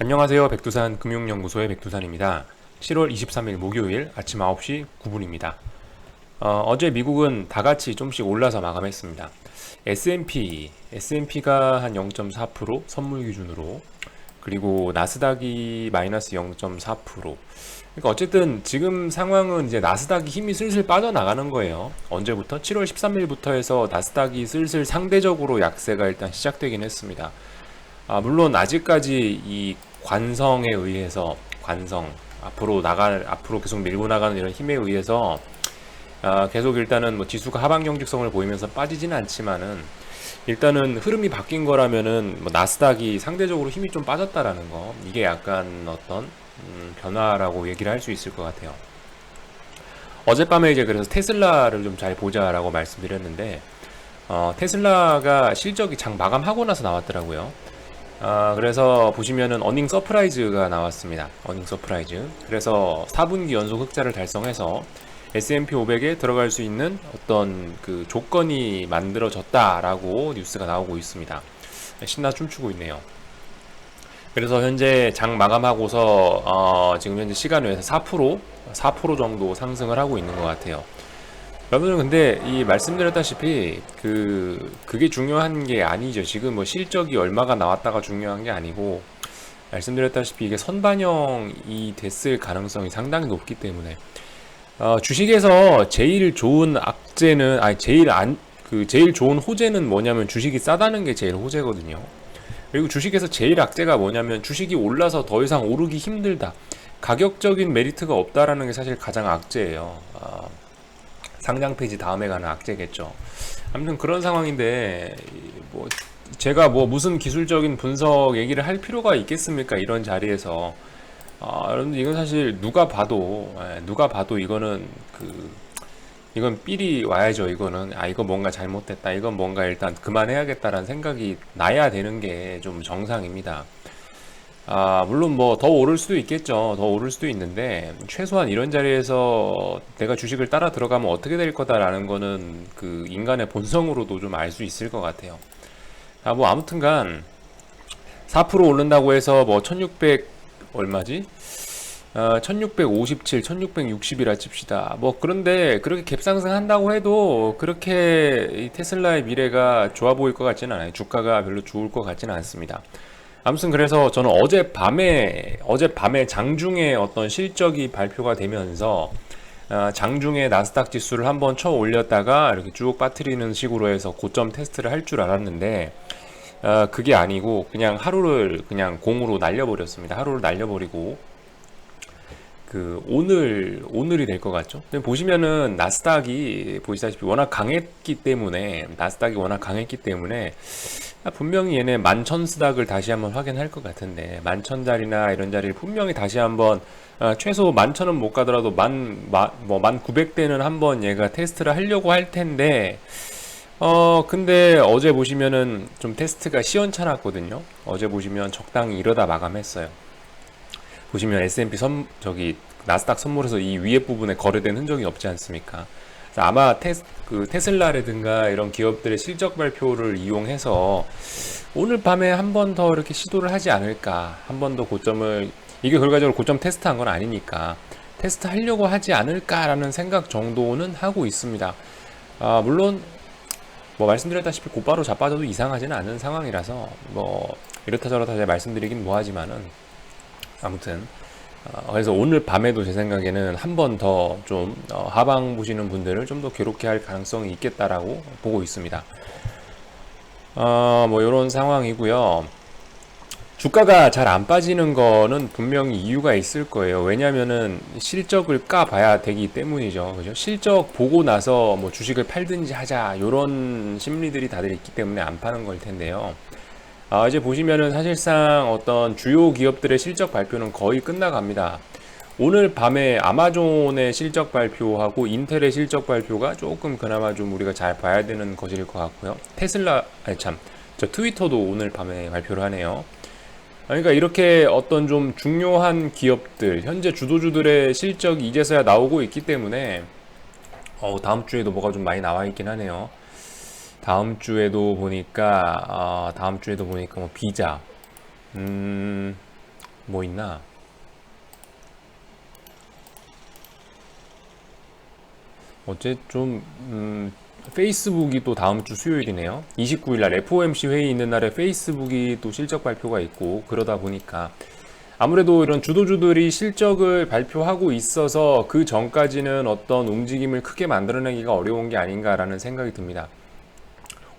안녕하세요. 백두산 금융연구소의 백두산입니다. 7월 23일 목요일 아침 9시 9분입니다. 어, 제 미국은 다 같이 좀씩 올라서 마감했습니다. S&P, S&P가 한 0.4% 선물 기준으로 그리고 나스닥이 마이너스 0.4%. 그러니까 어쨌든 지금 상황은 이제 나스닥이 힘이 슬슬 빠져나가는 거예요. 언제부터? 7월 13일부터 해서 나스닥이 슬슬 상대적으로 약세가 일단 시작되긴 했습니다. 아, 물론 아직까지 이 관성에 의해서 관성 앞으로 나갈 앞으로 계속 밀고 나가는 이런 힘에 의해서 아, 계속 일단은 뭐 지수가 하방 경직성을 보이면서 빠지지는 않지만은 일단은 흐름이 바뀐 거라면은 뭐 나스닥이 상대적으로 힘이 좀 빠졌다라는 거 이게 약간 어떤 음, 변화라고 얘기를 할 수 있을 것 같아요. 어젯밤에 이제 그래서 테슬라를 좀 잘 보자라고 말씀드렸는데 어, 테슬라가 실적이 장 마감하고 나서 나왔더라고요. 아, 그래서 보시면은 어닝 서프라이즈가 나왔습니다. 어닝 서프라이즈. 그래서 4분기 연속 흑자를 달성해서 S&P 500에 들어갈 수 있는 어떤 그 조건이 만들어졌다라고 뉴스가 나오고 있습니다. 신나 춤추고 있네요. 그래서 현재 장 마감하고서 어, 지금 현재 시간 외에서 4% 4% 정도 상승을 하고 있는 것 같아요. 여러분은 근데 이 말씀드렸다시피 그 그게 중요한 게 아니죠. 지금 뭐 실적이 얼마가 나왔다가 중요한 게 아니고 말씀드렸다시피 이게 선반영이 됐을 가능성이 상당히 높기 때문에 어, 주식에서 제일 좋은 악재는 아니 제일 안 그 제일 좋은 호재는 뭐냐면 주식이 싸다는 게 제일 호재거든요. 그리고 주식에서 제일 악재가 뭐냐면 주식이 올라서 더 이상 오르기 힘들다. 가격적인 메리트가 없다라는 게 사실 가장 악재예요. 아, 상장 폐지 다음에 가는 악재겠죠. 아무튼 그런 상황인데 뭐 제가 뭐 무슨 기술적인 분석 얘기를 할 필요가 있겠습니까? 이런 자리에서 아, 여러분들 이건 사실 누가 봐도 예, 누가 봐도 이거는 그 이건 삘이 와야죠. 이거는 아 이거 뭔가 잘못됐다. 이건 뭔가 일단 그만해야겠다라는 생각이 나야 되는 게 좀 정상입니다. 아, 물론 뭐 더 오를 수도 있겠죠. 더 오를 수도 있는데 최소한 이런 자리에서 내가 주식을 따라 들어가면 어떻게 될 거다라는 거는 그 인간의 본성으로도 좀 알 수 있을 것 같아요. 아, 뭐 아무튼간 4% 오른다고 해서 뭐 1600 얼마지? 어, 1657, 1660이라 칩시다. 뭐 그런데 그렇게 갭상승 한다고 해도 그렇게 이 테슬라의 미래가 좋아 보일 것 같지는 않아요. 주가가 별로 좋을 것 같지는 않습니다. 아무튼 그래서 저는 어제 밤에 어제 밤에 장중에 어떤 실적이 발표가 되면서 어, 장중에 나스닥 지수를 한번 쳐 올렸다가 이렇게 쭉 빠뜨리는 식으로 해서 고점 테스트를 할 줄 알았는데 어, 그게 아니고 그냥 하루를 그냥 공으로 날려버렸습니다. 하루를 날려버리고 그 오늘 오늘이 될 것 같죠. 보시면은 나스닥이 보시다시피 워낙 강했기 때문에 나스닥이 워낙 강했기 때문에 분명히 얘네 만천 스닥을 다시 한번 확인할 것 같은데 만천 자리나 이런 자리를 분명히 다시 한번 어, 최소 만천은 못 가더라도 만뭐만 구백 대는 한번 얘가 테스트를 하려고 할 텐데 어 근데 어제 보시면은 좀 테스트가 시원찮았거든요. 어제 보시면 적당히 이러다 마감했어요. 보시면 S&P 선 저기 나스닥 선물에서 이 위에 부분에 거래된 흔적이 없지 않습니까? 아마 테스, 그 테슬라라든가 이런 기업들의 실적 발표를 이용해서 오늘 밤에 한 번 더 이렇게 시도를 하지 않을까. 한 번 더 고점을 이게 결과적으로 고점 테스트 한 건 아니니까 테스트 하려고 하지 않을까라는 생각 정도는 하고 있습니다. 아, 물론 뭐 말씀드렸다시피 곧바로 자빠져도 이상하지는 않은 상황이라서 뭐 이렇다 저렇다 제가 말씀드리긴 뭐하지만은 아무튼 어, 그래서 오늘 밤에도 제 생각에는 한 번 더좀 어, 하방 보시는 분들을 좀 더 괴롭게 할 가능성이 있겠다라고 보고 있습니다. 어, 뭐 이런 상황이고요. 주가가 잘 안 빠지는 거는 분명히 이유가 있을 거예요. 왜냐면은 실적을 까봐야 되기 때문이죠. 그죠? 실적 보고 나서 뭐 주식을 팔든지 하자, 이런 심리들이 다들 있기 때문에 안 파는 걸 텐데요. 아, 이제 보시면은 사실상 어떤 주요 기업들의 실적 발표는 거의 끝나갑니다. 오늘 밤에 아마존의 실적 발표하고 인텔의 실적 발표가 조금 그나마 좀 우리가 잘 봐야 되는 것일 것 같고요. 테슬라, 아니 참, 저 트위터도 오늘 밤에 발표를 하네요. 그러니까 이렇게 어떤 좀 중요한 기업들, 현재 주도주들의 실적이 이제서야 나오고 있기 때문에, 어, 다음 주에도 뭐가 좀 많이 나와 있긴 하네요. 다음 주에도 보니까 어, 다음 주에도 보니까 뭐 비자, 음, 뭐 있나? 어째 좀 음, 페이스북이 또 다음 주 수요일이네요. 29일 날 FOMC 회의 있는 날에 페이스북이 또 실적 발표가 있고 그러다 보니까 아무래도 이런 주도주들이 실적을 발표하고 있어서 그 전까지는 어떤 움직임을 크게 만들어내기가 어려운 게 아닌가라는 생각이 듭니다.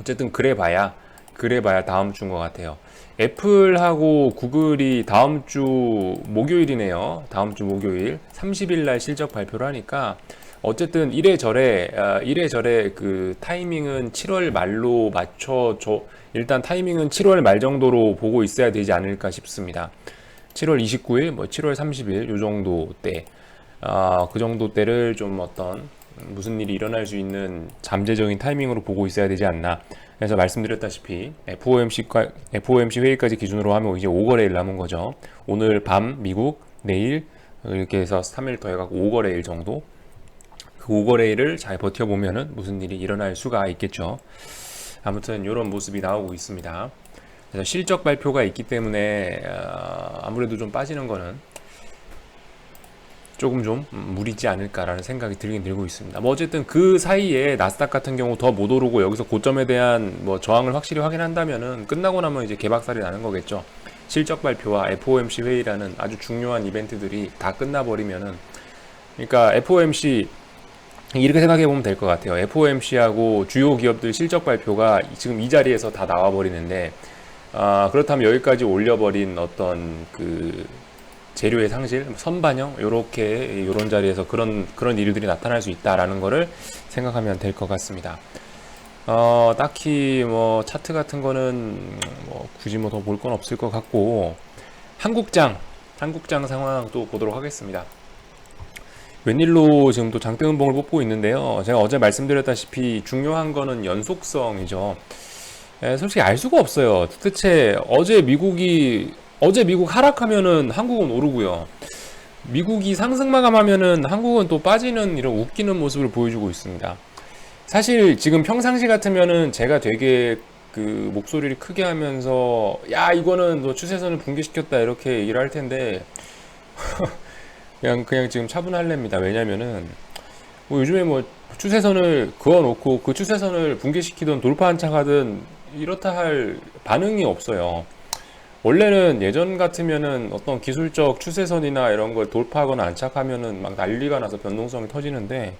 어쨌든 그래봐야 그래봐야 다음 주인 것 같아요. 애플하고 구글이 다음 주 목요일이네요. 다음 주 목요일 30일 날 실적 발표를 하니까 어쨌든 이래저래 아, 이래저래 그 타이밍은 7월 말로 맞춰 일단 타이밍은 7월 말 정도로 보고 있어야 되지 않을까 싶습니다. 7월 29일, 뭐 7월 30일 요 정도 때, 아, 그 정도 때를 좀 어떤 무슨 일이 일어날 수 있는 잠재적인 타이밍으로 보고 있어야 되지 않나. 그래서 말씀드렸다시피 FOMC FOMC 회의까지 기준으로 하면 이제 5거래일 남은 거죠. 오늘 밤 미국, 내일 이렇게 해서 3일 더해갖고 5거래일 정도. 그 5거래일을 잘 버텨보면은 무슨 일이 일어날 수가 있겠죠. 아무튼 이런 모습이 나오고 있습니다. 그래서 실적 발표가 있기 때문에 어, 아무래도 좀 빠지는 거는 조금 좀 무리지 않을까라는 생각이 들긴 들고 있습니다. 뭐 어쨌든 그 사이에 나스닥 같은 경우 더 못 오르고 여기서 고점에 대한 뭐 저항을 확실히 확인한다면은 끝나고 나면 이제 개박살이 나는 거겠죠. 실적 발표와 FOMC 회의라는 아주 중요한 이벤트들이 다 끝나버리면은 그러니까 FOMC 이렇게 생각해 보면 될 것 같아요. FOMC하고 주요 기업들 실적 발표가 지금 이 자리에서 다 나와 버리는데 아, 그렇다면 여기까지 올려버린 어떤 그 재료의 상실, 선반영 요렇게 요런 자리에서 그런 그런 일들이 나타날 수 있다라는 거를 생각하면 될 것 같습니다. 어, 딱히 뭐 차트 같은 거는 뭐 굳이 뭐 더 볼 건 없을 것 같고 한국장 한국장 상황 또 보도록 하겠습니다. 웬일로 지금 또 장대음봉을 뽑고 있는데요. 제가 어제 말씀드렸다시피 중요한 거는 연속성이죠. 예, 솔직히 알 수가 없어요. 도대체 어제 미국이 어제 미국 하락하면은 한국은 오르고요. 미국이 상승 마감하면은 한국은 또 빠지는 이런 웃기는 모습을 보여주고 있습니다. 사실 지금 평상시 같으면은 제가 되게 그 목소리를 크게 하면서 야 이거는 너 추세선을 붕괴시켰다 이렇게 얘기를 할 텐데 그냥 그냥 지금 차분할랍니다. 왜냐면은 뭐 요즘에 뭐 추세선을 그어놓고 그 추세선을 붕괴시키던 돌파 한착하든 이렇다 할 반응이 없어요. 원래는 예전 같으면은 어떤 기술적 추세선이나 이런 걸 돌파하거나 안착하면은 막 난리가 나서 변동성이 터지는데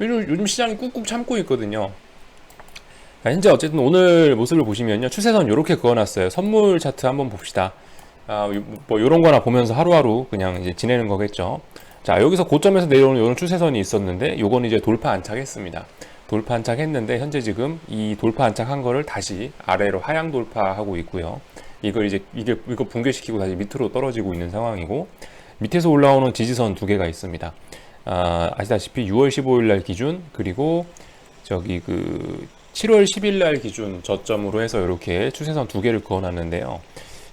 요즘, 시장이 꾹꾹 참고 있거든요. 현재 어쨌든 오늘 모습을 보시면요. 추세선 이렇게 그어놨어요. 선물 차트 한번 봅시다. 아, 뭐 요런 거나 보면서 하루하루 그냥 이제 지내는 거겠죠. 자, 여기서 고점에서 내려오는 이런 추세선이 있었는데 요건 이제 돌파 안착했습니다. 돌파 안착했는데 현재 지금 이 돌파 안착한 거를 다시 아래로 하향 돌파하고 있고요. 이걸 이제 이게 이거 붕괴시키고 다시 밑으로 떨어지고 있는 상황이고 밑에서 올라오는 지지선 두 개가 있습니다. 아, 아시다시피 6월 15일 날 기준 그리고 저기 그 7월 10일 날 기준 저점으로 해서 이렇게 추세선 두 개를 그어놨는데요.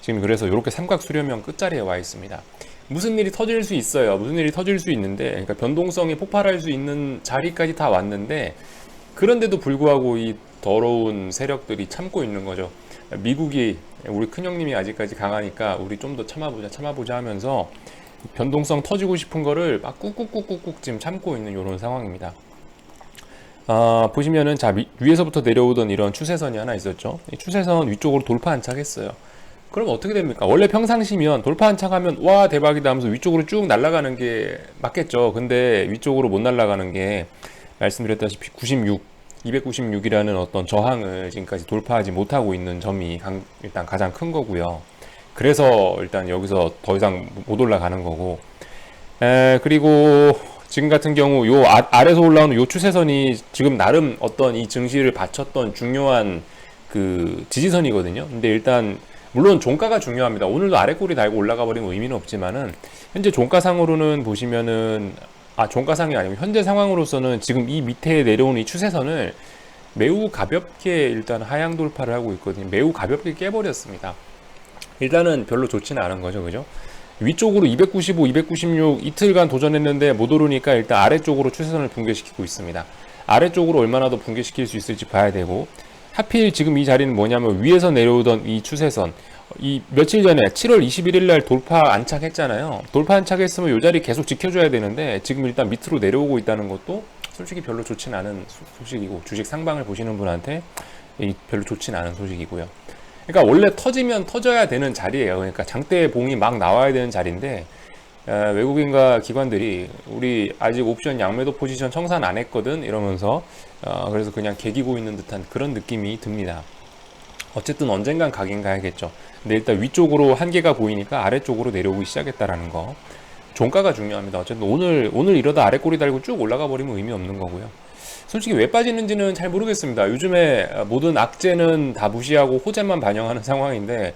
지금 그래서 이렇게 삼각 수렴형 끝자리에 와 있습니다. 무슨 일이 터질 수 있어요. 무슨 일이 터질 수 있는데, 그러니까 변동성이 폭발할 수 있는 자리까지 다 왔는데, 그런데도 불구하고 이 더러운 세력들이 참고 있는 거죠. 미국이 우리 큰형님이 아직까지 강하니까 우리 좀 더 참아보자 참아보자 하면서 변동성 터지고 싶은 거를 막 꾹꾹꾹꾹꾹 지금 참고 있는 이런 상황입니다. 아, 보시면은 자 위에서부터 내려오던 이런 추세선이 하나 있었죠. 이 추세선 위쪽으로 돌파 안착했어요. 그럼 어떻게 됩니까? 원래 평상시면 돌파 안착하면 와 대박이다 하면서 위쪽으로 쭉 날아가는 게 맞겠죠. 근데 위쪽으로 못 날아가는 게 말씀드렸다시피 96, 296이라는 어떤 저항을 지금까지 돌파하지 못하고 있는 점이 강, 일단 가장 큰 거고요. 그래서 일단 여기서 더 이상 못 올라가는 거고, 에, 그리고 지금 같은 경우 요 아, 아래서 올라오는 요 추세선이 지금 나름 어떤 이 증시를 받쳤던 중요한 그 지지선이거든요. 근데 일단 물론 종가가 중요합니다. 오늘도 아래 꼬리 달고 올라가 버리면 의미는 없지만은 현재 종가상으로는 보시면은 아 종가상이 아니고 현재 상황으로서는 지금 이 밑에 내려오는 이 추세선을 매우 가볍게 일단 하향 돌파를 하고 있거든요. 매우 가볍게 깨버렸습니다. 일단은 별로 좋지는 않은 거죠, 그죠? 위쪽으로 295, 296 이틀간 도전했는데 못 오르니까 일단 아래쪽으로 추세선을 붕괴시키고 있습니다. 아래쪽으로 얼마나 더 붕괴시킬 수 있을지 봐야 되고 하필 지금 이 자리는 뭐냐면 위에서 내려오던 이 추세선 이 며칠 전에 7월 21일 날 돌파 안착했잖아요. 돌파 안착했으면 이 자리 계속 지켜줘야 되는데 지금 일단 밑으로 내려오고 있다는 것도 솔직히 별로 좋진 않은 소- 소식이고 주식 상방을 보시는 분한테 이 별로 좋진 않은 소식이고요. 그러니까 원래 터지면 터져야 되는 자리예요. 그러니까 장대 봉이 막 나와야 되는 자리인데 에, 외국인과 기관들이 우리 아직 옵션 양매도 포지션 청산 안 했거든 이러면서 어, 그래서 그냥 개기고 있는 듯한 그런 느낌이 듭니다. 어쨌든 언젠간 가긴 가야겠죠. 근데 일단 위쪽으로 한계가 보이니까 아래쪽으로 내려오기 시작했다라는 거. 종가가 중요합니다. 어쨌든 오늘 오늘 이러다 아래 꼬리 달고 쭉 올라가 버리면 의미 없는 거고요. 솔직히 왜 빠지는지는 잘 모르겠습니다. 요즘에 모든 악재는 다 무시하고 호재만 반영하는 상황인데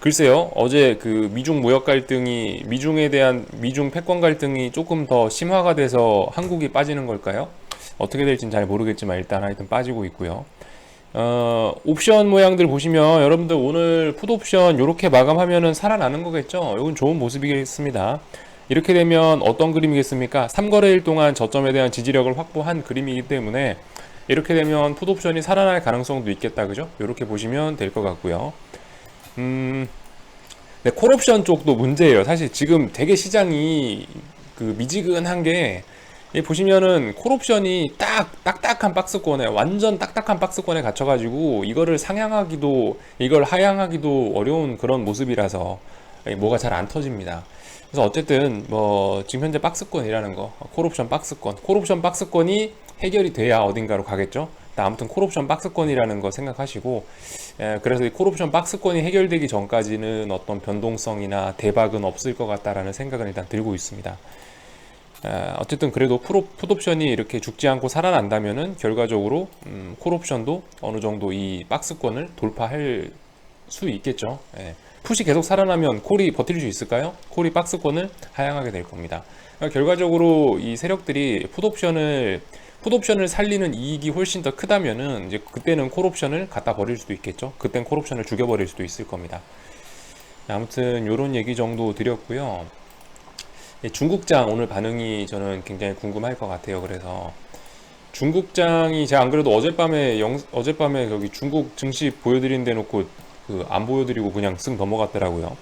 글쎄요. 어제 그 미중 무역 갈등이 미중에 대한 미중 패권 갈등이 조금 더 심화가 돼서 한국이 빠지는 걸까요? 어떻게 될지는 잘 모르겠지만 일단 하여튼 빠지고 있고요. 어, 옵션 모양들 보시면 여러분들 오늘 풋 옵션 이렇게 마감하면은 살아나는 거겠죠? 이건 좋은 모습이겠습니다. 이렇게 되면 어떤 그림이겠습니까? 3거래일 동안 저점에 대한 지지력을 확보한 그림이기 때문에 이렇게 되면 풋 옵션이 살아날 가능성도 있겠다. 그죠? 이렇게 보시면 될 것 같고요. 음, 네, 콜옵션 쪽도 문제예요. 사실 지금 되게 시장이 그 미지근한 게, 이 보시면은 콜옵션이 딱, 딱딱한 박스권에, 완전 딱딱한 박스권에 갇혀가지고, 이거를 상향하기도, 이걸 하향하기도 어려운 그런 모습이라서, 이 뭐가 잘 안 터집니다. 그래서 어쨌든, 뭐, 지금 현재 박스권이라는 거, 콜옵션 박스권, 콜옵션 박스권이 해결이 돼야 어딘가로 가겠죠? 아무튼 콜옵션 박스권이라는 거 생각하시고, 예, 그래서 이 콜옵션 박스권이 해결되기 전까지는 어떤 변동성이나 대박은 없을 것 같다라는 생각은 일단 들고 있습니다. 예, 어쨌든 그래도 프로, 풋옵션이 이렇게 죽지 않고 살아난다면은 결과적으로 음, 콜옵션도 어느 정도 이 박스권을 돌파할 수 있겠죠. 예. 풋이 계속 살아나면 콜이 버틸 수 있을까요? 콜이 박스권을 하향하게 될 겁니다. 그러니까 결과적으로 이 세력들이 풋옵션을 풋옵션을 살리는 이익이 훨씬 더 크다면은 이제 그때는 콜옵션을 갖다 버릴 수도 있겠죠. 그땐 콜옵션을 죽여버릴 수도 있을 겁니다. 아무튼 이런 얘기 정도 드렸고요. 예, 중국장 오늘 반응이 저는 굉장히 궁금할 것 같아요. 그래서 중국장이 제가 안 그래도 어젯밤에 영, 어젯밤에 여기 중국 증시 보여드린 데 놓고 그 안 보여드리고 그냥 쓱 넘어갔더라고요.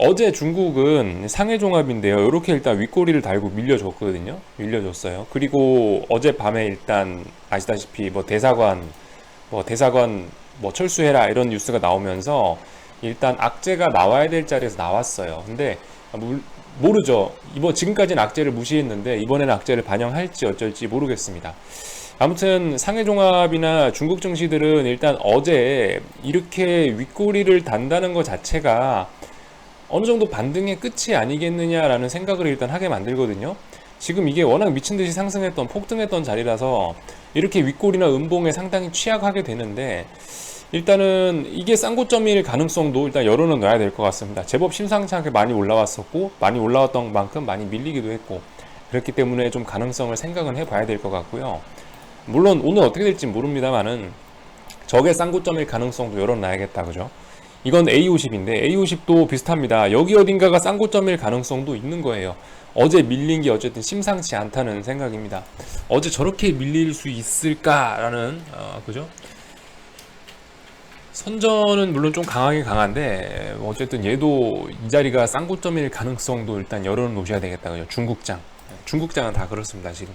어제 중국은 상해 종합인데요. 이렇게 일단 윗꼬리를 달고 밀려줬거든요. 밀려줬어요. 그리고 어제 밤에 일단 아시다시피 뭐 대사관 뭐 대사관 뭐 철수해라 이런 뉴스가 나오면서 일단 악재가 나와야 될 자리에서 나왔어요. 근데 물- 모르죠. 이번 지금까지는 악재를 무시했는데 이번에는 악재를 반영할지 어쩔지 모르겠습니다. 아무튼 상해 종합이나 중국 증시들은 일단 어제 이렇게 윗꼬리를 단다는 것 자체가 어느 정도 반등의 끝이 아니겠느냐라는 생각을 일단 하게 만들거든요. 지금 이게 워낙 미친 듯이 상승했던 폭등했던 자리라서 이렇게 윗골이나 음봉에 상당히 취약하게 되는데 일단은 이게 쌍고점일 가능성도 일단 열어는 놔야 될 것 같습니다. 제법 심상치 않게 많이 올라왔었고 많이 올라왔던 만큼 많이 밀리기도 했고 그렇기 때문에 좀 가능성을 생각은 해봐야 될 것 같고요. 물론 오늘 어떻게 될지 모릅니다만은 적의 쌍고점일 가능성도 열어놔야겠다 그죠? 이건 A50인데 A50도 비슷합니다. 여기 어딘가가 쌍고점일 가능성도 있는 거예요. 어제 밀린 게 어쨌든 심상치 않다는 생각입니다. 어제 저렇게 밀릴 수 있을까라는 어, 그죠? 선전은 물론 좀 강하게 강한데 어쨌든 얘도 이 자리가 쌍고점일 가능성도 일단 열어놓으셔야 되겠다 그죠? 중국장 중국장은 다 그렇습니다 지금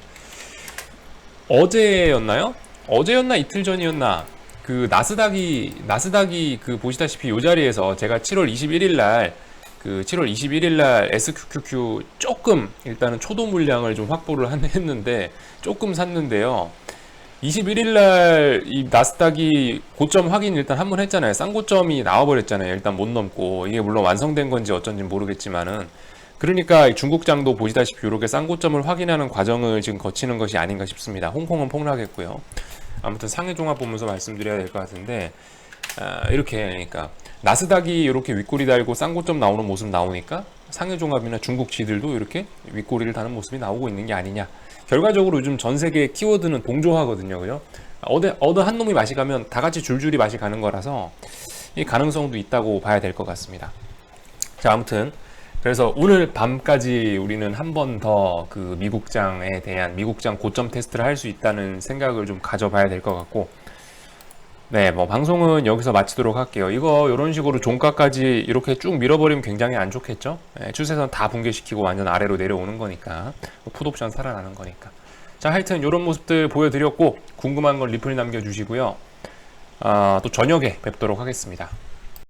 어제였나요? 어제였나 이틀 전이었나 그 나스닥이 나스닥이 그 보시다시피 이 자리에서 제가 7월 21일 날 그 7월 21일 날 SQQQ 조금 일단은 초도 물량을 좀 확보를 한- 했는데 조금 샀는데요. 21일 날 이 나스닥이 고점 확인 일단 한 번 했잖아요. 쌍고점이 나와버렸잖아요. 일단 못 넘고 이게 물론 완성된 건지 어쩐지 모르겠지만은 그러니까 이 중국장도 보시다시피 이렇게 쌍고점을 확인하는 과정을 지금 거치는 것이 아닌가 싶습니다. 홍콩은 폭락했고요. 아무튼 상해 종합 보면서 말씀드려야 될 것 같은데 아, 이렇게 그러니까 나스닥이 이렇게 윗꼬리 달고 쌍고점 나오는 모습 나오니까 상해 종합이나 중국 지들도 이렇게 윗꼬리를 다는 모습이 나오고 있는 게 아니냐. 결과적으로 요즘 전 세계 키워드는 동조하거든요, 그죠? 어느 어느 한 놈이 맛이 가면 다 같이 줄줄이 맛이 가는 거라서 이 가능성도 있다고 봐야 될 것 같습니다. 자, 아무튼 그래서 오늘 밤까지 우리는 한 번 더 그 미국장에 대한 미국장 고점 테스트를 할 수 있다는 생각을 좀 가져봐야 될 것 같고 네, 뭐 방송은 여기서 마치도록 할게요. 이거 이런 식으로 종가까지 이렇게 쭉 밀어버리면 굉장히 안 좋겠죠? 네, 추세선 다 붕괴시키고 완전 아래로 내려오는 거니까 풋옵션 살아나는 거니까. 자, 하여튼 이런 모습들 보여드렸고 궁금한 건 리플 남겨주시고요. 아, 또 저녁에 뵙도록 하겠습니다.